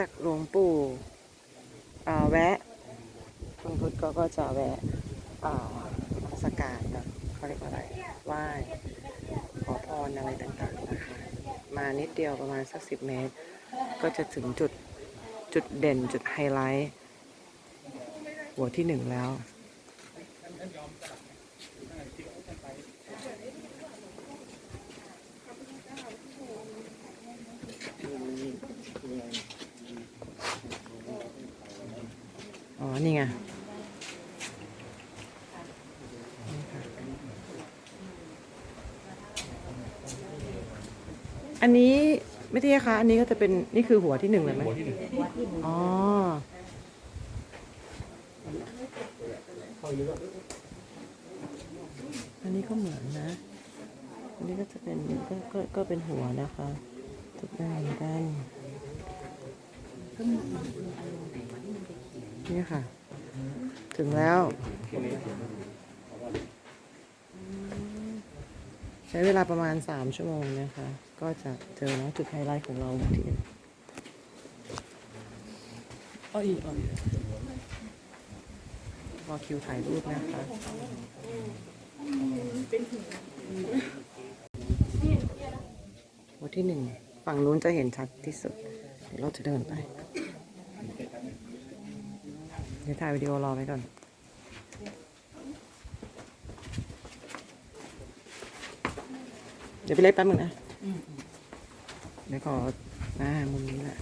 จากหลวงปู่แวะคุณพุทธก็ก็จะแวะอ่สกการนะเขาเรียกว่าอะไรไหว้ขอพรอะไรต่างๆนะคะ มานิดเดียวประมาณสักสิบเมตร ก็จะถึงจุดจุดเด่นจุดไฮไลท์ หัวที่หนึ่งแล้ว อ๋อ นี่ไงอันนี้ไม่ใช่คะ อันนี้ก็จะเป็นนี่คือหัวที่หนึ่งเลยไหมอ๋ออันนี้ก็เหมือนนะ อันนี้ก็จะเป็นก็ก็ก็เป็นหัวนะคะทุกด้านด้าน นี่ค่ะ ถึงแล้ว ใช้เวลาประมาณ3ชั่วโมงนะคะ ก็จะเจอแล้วจุดไฮไลท์ของเราที่อ้อยอ้อยรอคิวถ่ายรูปนะคะหัวที่หนึ่ง ฝั่งนู้นจะเห็นชัดที่สุด เดี๋ยวเราจะเดินไป เดี๋ยวถ่ายวิดีโอรอไว้ก่อนเดี๋ยวไปเล็กแป๊บนึงนะ เดี๋ยวขอหน้ามุมนี้แหละ